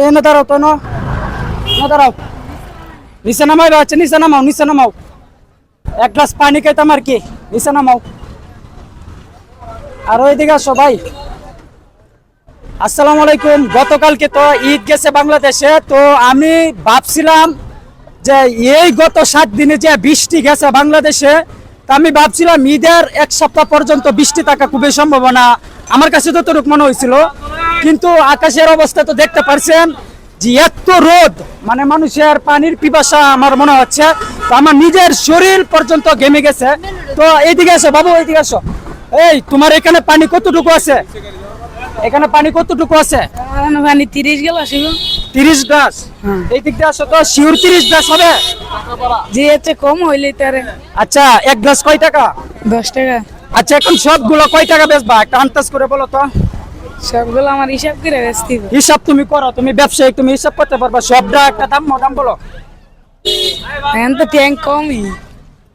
এ, না দাঁড়াও তো, না। দাঁড়াও। নিচে নামাই নিচে নামাও নিচে নামাও। এক গ্লাস পানি আর কি, নিচে নামাও। আর ওইদিকে আসসালামু আলাইকুম। গতকালকে তো ঈদ গেছে বাংলাদেশে, তো আমি ভাবছিলাম যে এই গত সাত দিনে যে বৃষ্টি গেছে বাংলাদেশে, তা আমি ভাবছিলাম ঈদের এক সপ্তাহ পর্যন্ত বৃষ্টি থাকা খুবই সম্ভাবনা। আমার কাছে যতটুকু মনে হয়েছিল কিন্তু আকাশের অবস্থা তো দেখতে পারছেন যে এত রোদ মানে মানুষের পানির পিপাসা আমার মনে হচ্ছে। তো আমার নিজের শরীর পর্যন্ত ঘেমে গেছে। তো এইদিকে আসো বাবু এইদিকে আসো। এই তোমার এখানে পানি কতটুকু আছে? এখানে পানি কতটুকু আছে? তিরিশ গেল আসিব তিরিশ গ্লাস? এই দিক দিয়ে আসো তো শিওর তিরিশ গ্লাস হবে? যে এতে কম হইলে তারে। আচ্ছা এক গ্লাস কয় টাকা? দশ টাকা। আচ্ছা এখন সবগুলো কয় টাকা বেচবা? একটা আন্দাজ করে বলো তো। সবগুলো আমার হিসাব করে বেচতে হিসাব তুমি করো তুমি ব্যবসায়ী তুমি হিসাব করতে পারবা। সবটা একটা দাম দাম বলো। এখন তো ট্যাঙ্ক কমই।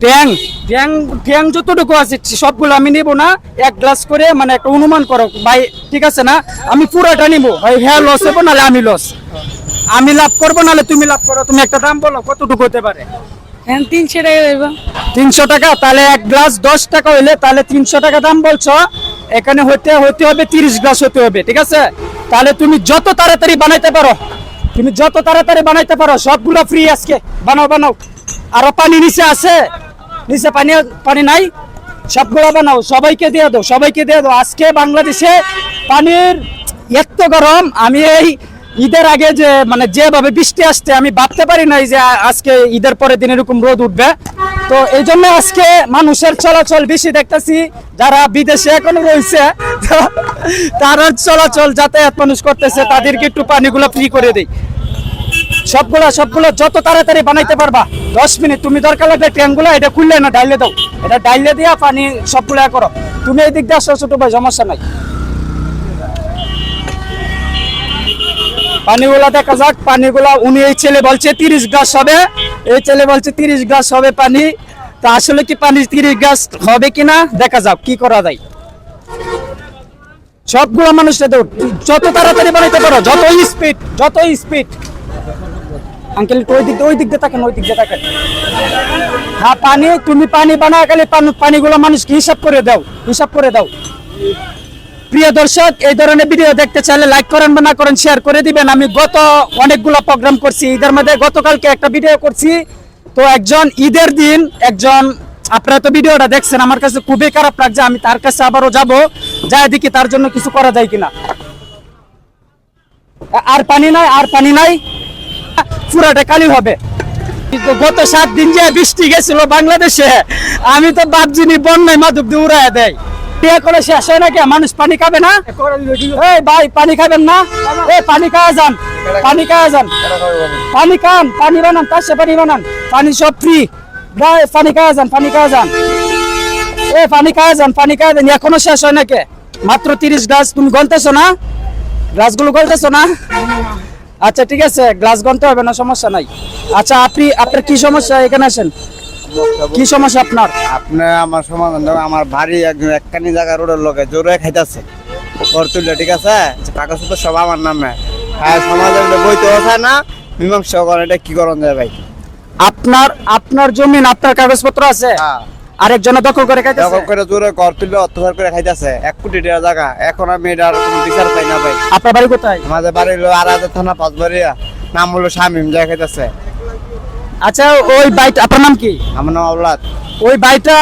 ট্যাং ট্যাং ট্যাং যতটুকু আছে সবগুলো আমি নিব না। এক গ্লাস করে মানে একটা অনুমান করো। ভাই ঠিক আছে না? আমি পুরোটা নিব। ভাই হ্যাঁ লস হব নাহলে আমি লস আমি লাভ করব নাহলে তুমি লাভ করো। তুমি একটা দাম বলো কতটুকু হতে পারে? তিনশো টাকা দেব তিনশো টাকা তাহলে এক গ্লাস দশ টাকা হইলে তাহলে তিনশো টাকা দাম বলছো। এখানে হতে হতে হবে তিরিশ গ্লাস হতে হবে, ঠিক আছে? তাহলে তুমি যত তাড়াতাড়ি বানাইতে পারো, তুমি যত তাড়াতাড়ি বানাইতে পারো, সবগুলো ফ্রি আজকে। বানাও বানাও। আরও পানি নিচে আছে? নিচে পানি পানি নাই? সবগুলো বানাও, সবাইকে দিয়ে দাও, সবাইকে দিয়ে দাও। আজকে বাংলাদেশে পানির এত গরম, আমি এই ঈদের আগে যে মানে যেভাবে বৃষ্টি আসছে, আমি ভাবতে পারি নাই যে আজকে ঈদের পরের দিন এরকম রোদ উঠবে। তো এই জন্য আজকে মানুষের চলাচল বেশি দেখতেছি, যারা বিদেশে এখন রয়েছে, তারা চলাচল যাতায়াত মানুষ করতেছে, তাদেরকে একটু পানিগুলো ফ্রি করে দেই। সবগুলা সবগুলো যত তাড়াতাড়ি বানাইতে পারবা, দশ মিনিট। তুমি দরকার লাগলে ট্যাঙ্কগুলো এটা খুললে না, ডাইলে দাও। এটা ডাইলে দিয়া পানি সবগুলো করো। তুমি এই দিক দিয়ে আসো, ছোট ভাই, সমস্যা নাই। পানিগুলা দেখা যাক, পানিগুলা উনি এই ছেলে বলছে তিরিশ গ্লাস হবে। এই ছেলে বলছে তিরিশ গ্লাস হবে পানি। তা আসলে কি পানি তিরিশ গ্লাস হবে কিনা? দেখা যাক, কি করা যায়। সবগুলো মানুষটা দেও যত তাড়াতাড়ি বানাইতে পারো, যত স্পিড যত স্পিড আঙ্কেল ওই দিক ওই দিক দিয়ে থাকেন ওই দিক দিয়ে থাকেন হ্যাঁ পানি, তুমি পানি বানা গেলে পানিগুলো মানুষকে হিসাব করে দাও, হিসাব করে দাও। প্রিয় দর্শক, এই ধরনের ভিডিও দেখতে চাইলে লাইক করেন বা না করেন শেয়ার করে দিবেন। আমি গত অনেকগুলো প্রোগ্রাম করছি। ঈদের মধ্যে গতকালকে একটা ভিডিও করছি। তো একজন ঈদের দিন, একজন, আপনারা তো ভিডিওটা দেখছেন, আমার কাছে খুবই খারাপ লাগছে, আমি তার কাছে আবারও যাব। যাই দেখি তার জন্য কিছু করা যায় কিনা। আর পানি নাই, আর পানি নাই। পুরাটা কালি হবে। গত সাত দিন যে বৃষ্টি গেছিল বাংলাদেশে, আমি তো ভাবছিনি বন্যায় মাদক দিয়ে উড়ায় দেয়। বিয়ে করে শেষ হয় নাকি? মানুষ পানি খাবে না? এই ভাই, পানি খাবেন না? এই পানি খাওয়া যান। পানি খাওয়া যান। পানি খান, পানি বানান, তার সে পানি বানান। পানি সব ফ্রি ভাই, পানি খাওয়া যান, পানি খাওয়া যান। এ, পানি খাওয়া যান, পানি খাওয়া এখনও শেষ হয় নাকি? মাত্র তিরিশ গ্লাস। তুমি গলতেছো না? গ্লাসগুলো গলতেছো না? আচ্ছা ঠিক আছে। গ্লাস গনতে হবে, না সমস্যা নাই। আচ্ছা আপনি, আপনার কি সমস্যা? এখানে আসেন। কি সমস্যা আপনার? আপনি আমার সমাধান আমার বাড়ি একজন একখানি জায়গা রোডের লোকে জোরে খাইতেছে। তুললে ঠিক আছে? কাগজপত্র সব আমার নামে। হ্যাঁ সমাজে বইতে ওঠায় না। মীমাংসা করে এটা কি করণ যায় ভাই? আপনার আপনার জমিন আপনার কাগজপত্র আছে? হ্যাঁ। আরেকজনে দখল করে খাইতেছে? যখন করে জোরে ঘর তুললে অত্যাচার করে খাইতেছে। এক কোটি টাকা জায়গা। এখন আমি এটার কোনো বিচার পাই না ভাই। আপনার বাড়ি কোথায়? আমাদের বাড়ি হলো আর থানা পাঁচ বাড়িয়া নাম হলো শামিম যায় খাইতেছে। আচ্ছা ওই বাইটা আপনার নাম কি? আমার নাম আওলাদ। ওই বাইটা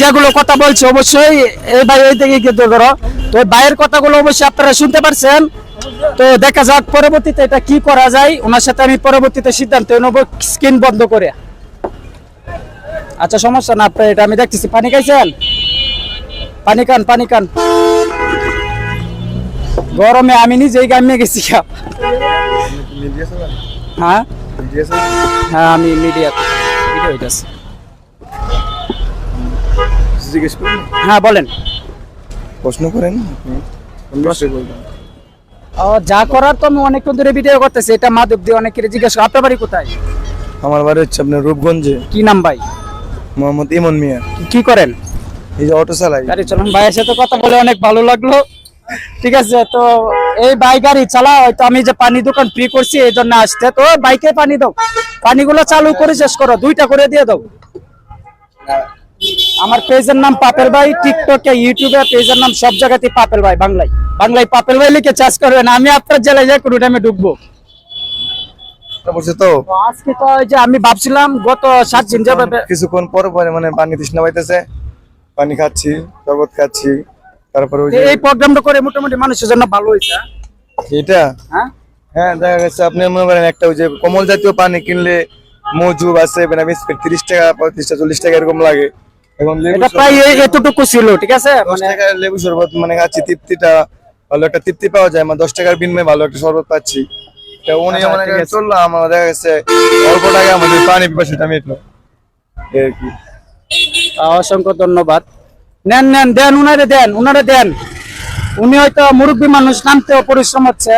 যেগুলো কথা বলছে অবশ্যই এই ভাই ওই দিকে গিয়ে ধরো তো ওই ভাইয়ের কথাগুলো অবশ্যই আপনারা শুনতে পারছেন। তো দেখা যাক পরবর্তীতে এটা কি করা যায়। ওনার সাথে আমি পরবর্তীতে সিদ্ধান্ত নেব স্ক্রিন বন্ধ করে। আচ্ছা সমস্যা না আপনার এটা আমি দেখতেছি। পানি খাইছেন? পানি খান পানি খান। গরমে আমি নিজেই গামিয়ে গেছি। খা। হ্যাঁ হ্যাঁ আমি মিডিয়া ভিডিও হইতেছে। জিজ্ঞেস করুন। হ্যাঁ বলেন। প্রশ্ন করেন। ও যা করার তো আমি অনেকক্ষণ ধরে ভিডিও করতেছি। এটা মাদক দিয়ে অনেকের জিজ্ঞাসা করে, আপনার বাড়ি কোথায়? আমার বাড়ি হচ্ছে আপনার রূপগঞ্জে। কি নাম ভাই? মোহাম্মদ ইমন মিয়া। কি- কি করেন? এই যে অটো চালাই। গাড়ি চালান। ভাইয়ের সাথে কথা বলে অনেক ভালো লাগল। ঠিক আছে তো এই বাইক গাড়ি চালা হয়তো আমি যে পানি দোকান ফ্রি করছি এই জন্য আসতে তো বাইকে পানি দাও। পানিগুলো চালু করে শেষ করো দুইটা করে দিয়ে দাও। আমার পেজের নাম পাপেল ভাই টিকটকে ইউটিউবে পেজের নাম সব জায়গাতে পাপেল ভাই বাংলায়। বাংলায় পাপেল ভাই লিখে চাষ করবেন আমি আপনার জেলায় যাই কোনো টাইমে ঢুকবো। তো? আজকে তো যে আমি ভাবছিলাম গত সাত দিন যাবে কিছুক্ষণ পর পরে মানে পানি তৃষ্ণা পাইতেছে। পানি খাচ্ছি খাচ্ছি। তারপরে ওই এই প্রোগ্রামটা করে মোটামুটি মানুষের জন্য ভালো হয়েছে এটা হ্যাঁ? হ্যাঁ দেখা গেছে আপনি মনে করেন একটা ওই যে কমল জাতীয় পানি কিনলে মজু আছে বেনা বিস্কিট তিরিশ টাকা পঁয়ত্রিশ টাকা চল্লিশ টাকা এরকম লাগে। এবং এটা প্রায় এতটুকু ছিল ঠিক আছে? দশ মানে টাকার লেবু শরবত মানে খাচ্ছি তৃপ্তিটা ভালো একটা তৃপ্তি পাওয়া যায় মানে দশ টাকার বিনিময়ে ভালো একটা শরবত পাচ্ছি। তা উনি মনে আছে। চললাম আমার দেখা গেছে অল্প টাকা আমাদের পানি পিপাসাটা মিটলো। অসংখ্য ধন্যবাদ। নেন নেন দেন উনারে দেন উনারে দেন। উনি হয়তো মুরব্বী মানুষ নামতেও পরিশ্রম হচ্ছে।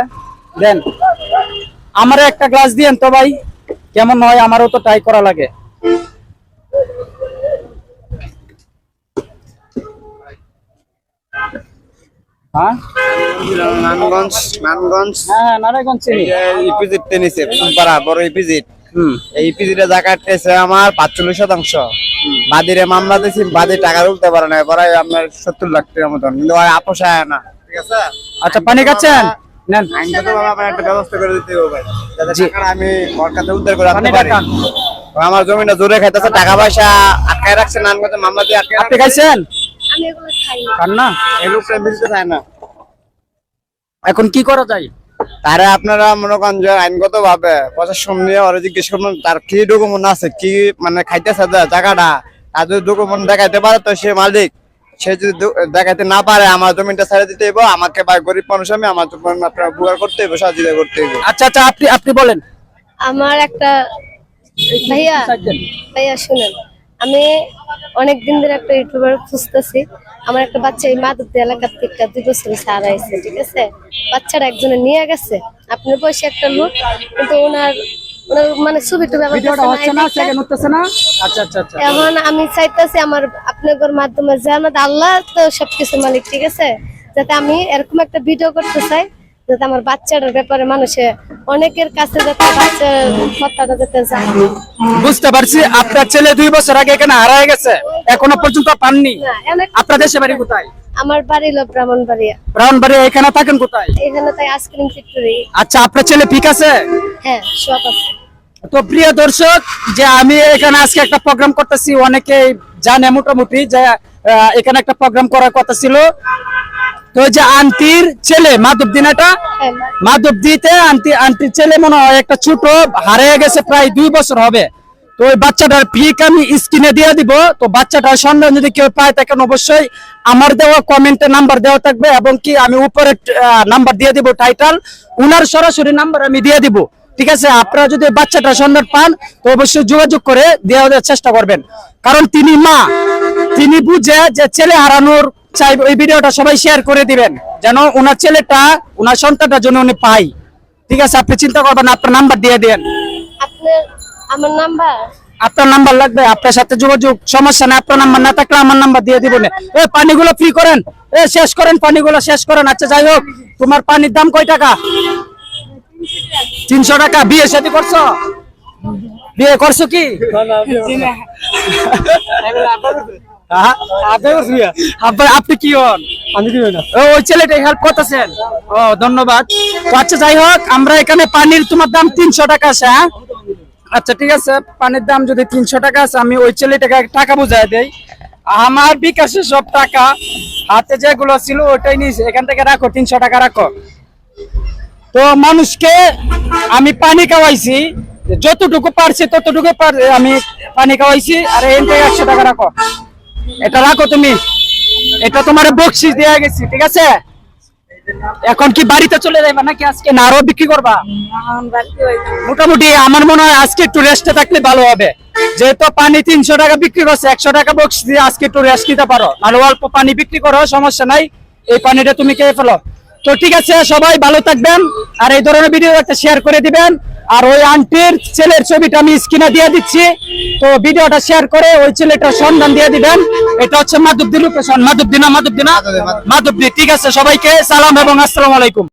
দেন। আমারে একটা গ্লাস দিয়েন তো ভাই কেমন হয় আমারও তো ট্রাই করা লাগে। হ্যাঁ? নানগঞ্জ নানগঞ্জ হ্যাঁ নারায়ণগঞ্জ চিনি। ইপিজিট টেনিসে বড় ইপিজিট এই ইপিজিটে জায়গা টেছে আমার পাঁচচল্লিশ শতাংশ। বাদিরে মামলা দিয়েছি বাদি টাকা তুলতে পারে না এবারে আপনার সত্তর লাখ টাকার মতন। কিন্তু ওই আপোষ আয় না। ঠিক আছে? আচ্ছা পানি খাচ্ছেন? নেন। একটা ব্যবস্থা করে দিতে হবে আমি উদ্ধার করে আনতে পারি। আমার জমিটা জোরে খাইতেছে টাকা পয়সা আটকায় রাখছে নানগঞ্জে মামলা দিয়ে আপনি খাইছেন? আমি এগুলো খাই খান না। এই লোকটা মিলতে চায় না। এখন কি করা যায়? তারে আপনারা মনে করেন যে আইনগত ভাবে প্রশাসন নিয়ে ওরা জিজ্ঞেস করবেন তার কি ডকুমেন্ট আছে কি মানে খাইতেছে দে- জায়গাটা? তার যদি ডকুমেন্ট দেখাইতে পারে তো সে মালিক। সে যদি দেখাইতে না পারে আমার জমিটা ছেড়ে দিতে হইব আমাকে বা গরিব মানুষ আমি আমার আপনার বুয়ার করতে হইব সহযোগিতা করতে হইব। আচ্ছা আচ্ছা আপনি আপনি বলেন। আমার একটা ভাইয়া ভাইয়া শুনেন আমি অনেক দিন ধরে একটা ইউটিউবার খুঁজতেছি। আমার একটা বাচ্চা এই মাদক এলাকার থেকে দুই বছর সারা ঠিক আছে? বাচ্চাটা একজনে নিয়ে গেছে। আপনার বয়সে একটা লোক কিন্তু ওনার মানে ছবি টুবি আচ্ছা আচ্ছা আচ্ছা। এখন আমি চাইতেছি আমার আপনাদের মাধ্যমে জানাত আল্লাহ তো সবকিছু মালিক ঠিক আছে? যাতে আমি এরকম একটা ভিডিও করতে চাই যাতে আমার বাচ্চাটার ব্যাপারে মানুষে অনেকের কাছে যাতে বাচ্চার কথাটা যাতে জানে। বুঝতে পারছি আপনার ছেলে দুই বছর আগে এখানে হারায় গেছে এখনও পর্যন্ত পাননি। আপনার দেশে বাড়ি কোথায়? আমার বাড়ি হলো ব্রাহ্মণবাড়িয়া। ব্রাউনবাড়ি এখানে থাকেন কোথায়? এখানে তাই আইসক্রিম ফ্যাক্টরি আচ্ছা আপনার ছেলে ঠিক আছে? হ্যাঁ সব আছে। তো প্রিয় দর্শক যে আমি এখানে আজকে একটা প্রোগ্রাম করতেছি অনেকে জানে মোটামুটি যে এখানে একটা প্রোগ্রাম করার কথা ছিল। তো যে আন্টির ছেলে মাধবদিন এটা? হ্যাঁ মাধবদিতে আন্টি আন্টির ছেলে মনে হয় একটা ছোট হারিয়ে গেছে প্রায় দুই বছর হবে। তো ওই বাচ্চাটার ফিক আমি স্ক্রিনে দিয়ে দিব। তো বাচ্চাটার সন্ধান যদি কেউ পায়, তাকে অবশ্যই আমার দেওয়া কমেন্টে নাম্বার দেওয়া থাকবে এবং কি আমি উপরে নাম্বার দিয়ে দিব টাইটেল উনার সরাসরি নাম্বার আমি দিয়ে দিব। ঠিক আছে? আপনারা যদি বাচ্চাটার সন্ধান পান, তো অবশ্যই যোগাযোগ করে দেওয়া দেওয়ার চেষ্টা করবেন। কারণ তিনি মা। তিনি বুঝে যে ছেলে হারানোর চাই ওই ভিডিওটা সবাই শেয়ার করে দিবেন। যেন ওনার ছেলেটা ওনার সন্তানটা যেন উনি পাই ঠিক আছে? আপনি চিন্তা করবেন আপনার নাম্বার দিয়ে দেন। আপনার আমার নাম্বার? আপনার নাম্বার লাগবে আপনার সাথে যোগাযোগ সমস্যা নেই আপনার নাম্বার না থাকলে আমার নাম্বার দিয়ে দিব না এ পানিগুলো ফ্রি করেন। এ শেষ করেন পানিগুলো শেষ করেন। আচ্ছা যাই হোক তোমার পানির দাম কয় টাকা? তিনশো টাকা। বিয়ে শাদী করছ? বিয়ে করছ কি? হ্যাঁ? আপনি কি হন? আমি কি ওই ছেলেটা হেল্প করতেছেন। ও ধন্যবাদ। আচ্ছা যাই হোক আমরা এখানে পানির তোমার দাম তিনশো টাকা আছে হ্যাঁ? আচ্ছা ঠিক আছে। পানির দাম যদি তিনশো টাকা আছে, আমি ওই ছেলেটাকে টাকা টাকা বুঝাই দেই। আমার বিকাশে সব টাকা, হাতে যেগুলো ছিল ওটাই নিয়েছে। এখান থেকে রাখো, তিনশো টাকা রাখো। তো মানুষকে আমি পানি খাওয়াইছি, যতটুকু পারছি ততটুকু আমি পানি খাওয়াইছি, আর এখান থেকে একশো টাকা রাখো। এটা রাখো তুমি। এটা তোমার বকশিস দেওয়া গেছি, ঠিক আছে? এখন কি বাড়িতে চলে যাবে নাকি আজকে? না, আরও বিক্রি করবা? মোটামুটি আমার মনে হয় আজকে একটু রেস্টে থাকলে ভালো হবে। যেহেতু পানি তিনশো টাকা বিক্রি করছে, একশো টাকা বক্স দিয়ে আজকে একটু রেস্ট নিতে পারো। নাহলে অল্প পানি বিক্রি করো, সমস্যা নাই। এই পানিটা তুমি খেয়ে ফেলো। তো ঠিক আছে, সবাই ভালো থাকবেন। আর এই ধরনের ভিডিও একটা শেয়ার করে দিবেন। আর ওই আন্টির ছেলের ছবিটা আমি স্ক্রিনে দিয়ে দিচ্ছি। তো ভিডিওটা শেয়ার করে ওই ছেলেটার সন্ধান দিয়ে দিবেন। এটা হচ্ছে মাধবদী লোকেশন মাধবদিনা মাধবদিনা মাধবদী ঠিক আছে সবাইকে সালাম এবং আসসালাম আলাইকুম।